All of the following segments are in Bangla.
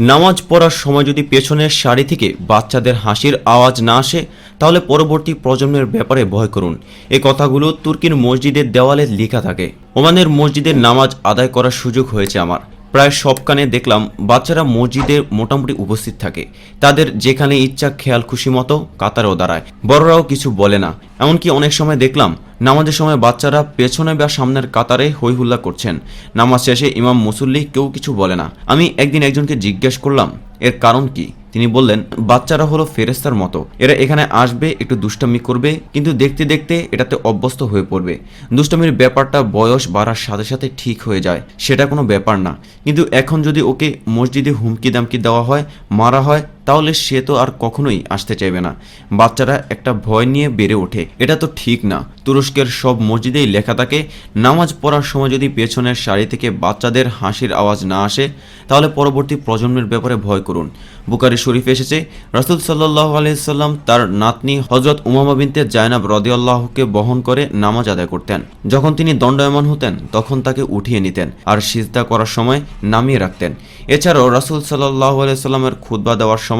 নামাজ পড়ার সময় যদি পেছনের শাড়ি থেকে বাচ্চাদের হাসির আওয়াজ না আসে, তাহলে পরবর্তী প্রজন্মের ব্যাপারে ভয় করুন। এ কথাগুলো তুর্কির মসজিদের দেওয়ালে লেখা থাকে। ওমানের মসজিদের নামাজ আদায় করার সুযোগ হয়েছে আমার। প্রায় সব কানে দেখলাম বাচ্চারা মসজিদে মোটামুটি উপস্থিত থাকে। তাদের যেখানে ইচ্ছা খেয়াল খুশি মতো কাতারেও দাঁড়ায়। বড়রাও কিছু বলে না। এমনকি অনেক সময় দেখলাম, নামাজের সময় বাচ্চারা পেছনে বা সামনের কাতারে হইহুল্লা করছেন। নামাজ শেষে ইমাম মুসল্লি কেউ কিছু বলে না। আমি একদিন একজনকে জিজ্ঞেস করলাম, এর কারণ কি? তিনি বললেন, বাচ্চারা হলো ফেরেস্তার মতো। এরা এখানে আসবে, একটু দুষ্টামি করবে, কিন্তু দেখতে দেখতে এটাতে অভ্যস্ত হয়ে পড়বে। দুষ্টামির ব্যাপারটা বয়স বাড়ার সাথে সাথে ঠিক হয়ে যায়। সেটা কোনো ব্যাপার না। কিন্তু এখন যদি ওকে মসজিদে হুমকি দামকি দেওয়া হয়, মারা হয় তাহলে সে তো আর কখনোই আসতে চাইবে না। বাচ্চারা একটা ভয় নিয়ে বেড়ে ওঠে। এটা তো ঠিক না। তুরস্কের সব মসজিদেই লেখা থাকে, নামাজ পড়ার সময় যদি পেছনের সারি থেকে বাচ্চাদের হাসির আওয়াজ না আসে, তাহলে পরবর্তী প্রজন্মের ব্যাপারে ভয় করুন। বুকারি শরীফ এসেছে, রাসুল সাল্লাহ আলাইসাল্লাম তার নাতনি হজরত উমামা বিনতে জায়নাব রদিয়াল্লাহকে বহন করে নামাজ আদায় করতেন। যখন তিনি দণ্ডায়মান হতেন, তখন তাকে উঠিয়ে নিতেন আর সিজদা করার সময় নামিয়ে রাখতেন। এছাড়াও রাসুল সাল্লাহ আলাইসাল্লামের খুতবা দেওয়ার সময়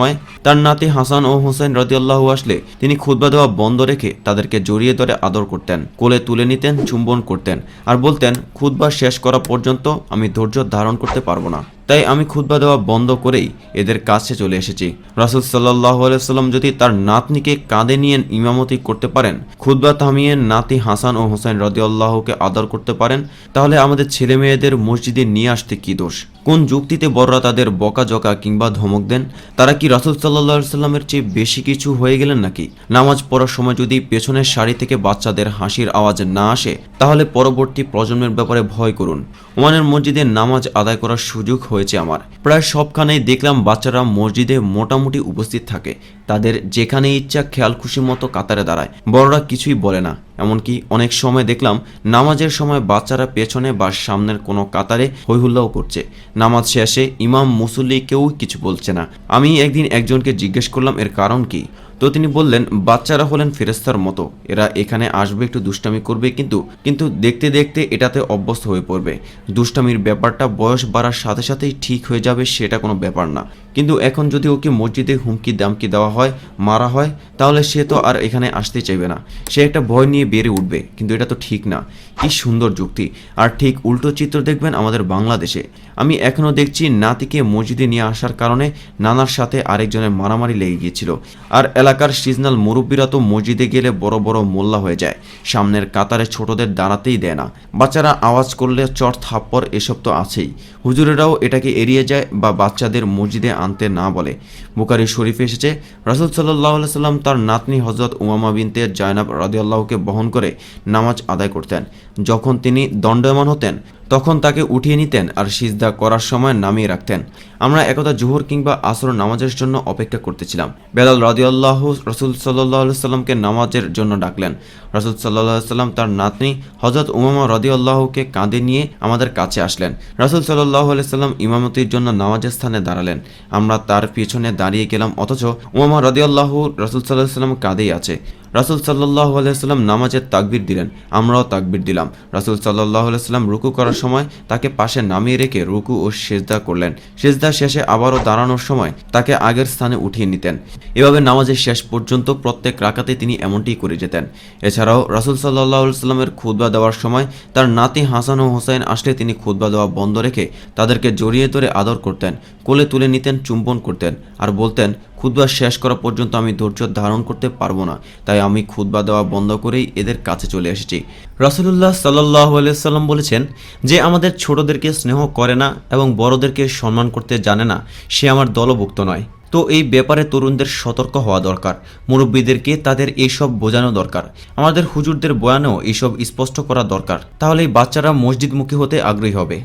তার নাতি হাসান ও হোসেন রদিয়াল্লাহু আসলে তিনি খুদ্া দেওয়া বন্ধ রেখে তাদেরকে জড়িয়ে ধরে আদর করতেন, কোলে তুলে নিতেন, চুম্বন করতেন আর বলতেন খুদ্া শেষ করা পর্যন্ত আমি ধৈর্য ধারণ করতে পারব না। তাই আমি খুতবা দেওয়া বন্ধ করেই এদের কাছে চলে এসেছি। রাসুল সাল্লাহ আলাইসাল্লাম যদি তার নাতনিকে কাঁধে নিয়ে ইমামতি করতে পারেন, খুতবা থামিয়ে নাতি হাসান ও হোসেন রদিয়াল্লাহকে আদর করতে পারেন, তাহলে আমাদের ছেলে মেয়েদের মসজিদে নিয়ে আসতে কি দোষ? কোন যুক্তিতে বড়রা তাদের বকাঝকা কিংবা ধমক দেন? তারা কি রাসুল সাল্লাহ সাল্লামের চেয়ে বেশি কিছু হয়ে গেলেন নাকি? নামাজ পড়ার সময় যদি পেছনের শাড়ি থেকে বাচ্চাদের হাসির আওয়াজ না আসে, তাহলে পরবর্তী প্রজন্মের ব্যাপারে ভয় করুন। ওমানের মসজিদে নামাজ আদায় করার সুযোগ হয়েছে আমার। প্রায় সবখানেই দেখলাম বাচ্চারা মসজিদে মোটামুটি উপস্থিত থাকে। তাদের যেখানে ইচ্ছা খেয়াল খুশি মতো কাতারে দাঁড়ায়। বড়রা কিছুই বলে না। এমনকি অনেক সময় দেখলাম নামাজের সময় বাচ্চারা পেছনে বা সামনের কোনো কাতারে হৈহুল্লাও করছে। নামাজ শেষে ইমাম মুসল্লি কেউ কিছু বলছে না। আমি একদিন একজনকে জিজ্ঞেস করলাম, এর কারণ কি? তো তিনি বললেন, বাচ্চারা হলেন ফেরেস্তার মতো। এরা এখানে আসবে, একটু দুষ্টামি করবে কিন্তু কিন্তু দেখতে দেখতে এটাতে অভ্যস্ত হয়ে পড়বে। দুষ্টামির ব্যাপারটা বয়স বাড়ার সাথে সাথেই ঠিক হয়ে যাবে, সেটা কোনো ব্যাপার না। কিন্তু এখন যদি ওকে মসজিদে হুমকি দামকি দেওয়া হয়, মারা হয়, তাহলে সে তো আর এখানে আসতে চাইবে না। সে একটা ভয় নিয়ে বেড়ে উঠবে, কিন্তু এটা তো ঠিক না। কি সুন্দর যুক্তি। আর ঠিক উল্টো চিত্র দেখবেন আমাদের বাংলাদেশে। আমি এখনও দেখছি নাতিকে মসজিদে নিয়ে আসার কারণে নানার সাথে আরেকজনের মারামারি লেগে গিয়েছিল। আর এলাকার সিজনাল মুরব্বীরা তো মসজিদে গেলে বড় বড় মোল্লা হয়ে যায়। সামনের কাতারে ছোটদের দাঁড়াতেই দেয় না। বাচ্চারা আওয়াজ করলে চট থাপ্পড় এসব তো আছেই। হুজুরেরাও এটাকে এড়িয়ে যায় বা বাচ্চাদের মসজিদে আনতে না বলে। বুকারি শরীফে এসেছে, রাসুল সাল্লাহ সাল্লাম তার নাতনি হজরত উমামা বিনতে জায়নাব রাদিয়াল্লাহকে বহন করে নামাজ আদায় করতেন। যখন তিনি দণ্ডায়মান হতেন তখন তাকে উঠিয়ে নিতেন আর সিজদা করার সময় নামিয়ে রাখতেন। আমরা একদা জোহর কিংবা আসর নামাজের জন্য অপেক্ষা করতেছিলাম। বেলাল রাদিয়াল্লাহ রসুল সাল্লাহ সাল্লামকে নামাজের জন্য ডাকলেন। রসুল সাল্লাহ সাল্লাম তার নাতনি হজরত উমামা রদিয়াল্লাহকে কাঁধে নিয়ে আমাদের কাছে আসলেন। রাসুল সাল্লাহ সাল্লাম ইমামতির জন্য নামাজের স্থানে দাঁড়ালেন। আমরা তার পিছনে দাঁড়িয়ে গেলাম, অথচ উমামা রদিয়াল্লাহ রসুল সাল্লাহ সাল্লাম কাঁধেই আছে। রাসুল সাল্লাহ আলাইসাল্লাম নামাজের তাকবির দিলেন, আমরাও তাকবির দিলাম। রাসুল সাল্লাহ আলাইসাল্লাম রুকু করার সময় তাকে পাশে নামিয়ে রেখে রুকু ও সেজদা করলেন। সেজদা শেষে আবারও দাঁড়ানোর সময় তাকে আগের স্থানে উঠিয়ে নিতেন। এভাবে নামাজের শেষ পর্যন্ত প্রত্যেক রাকাতে তিনি এমনটি করে যেতেন। এছাড়াও রাসুল সাল্লাহ সাল্লামের খুদবা দেওয়ার সময় তার নাতি হাসান ও হোসাইন আসলে তিনি খুদবা দেওয়া বন্ধ রেখে তাদেরকে জড়িয়ে ধরে আদর করতেন, কোলে তুলে নিতেন, চুম্বন করতেন আর বলতেন খুদবা শেষ করা পর্যন্ত আমি ধৈর্য ধারণ করতে পারব না। তাই আমি খুদবা দেওয়া বন্ধ করেই এদের কাছে চলে এসেছি। রাসুলুল্লাহ সাল্লাহ সাল্লাম বলেছেন যে, আমাদের ছোটদেরকে স্নেহ করে না এবং বড়দেরকে সম্মান করতে জানে না। সে আমার দলভুক্ত নয়। তো এই ব্যাপারে তরুণদের সতর্ক হওয়া দরকার। মুরব্বীদেরকে তাদের এইসব বোঝানো দরকার। আমাদের হুজুরদের বয়ানেও এইসব স্পষ্ট করা দরকার। তাহলে এই বাচ্চারা মসজিদমুখী হতে আগ্রহী হবে।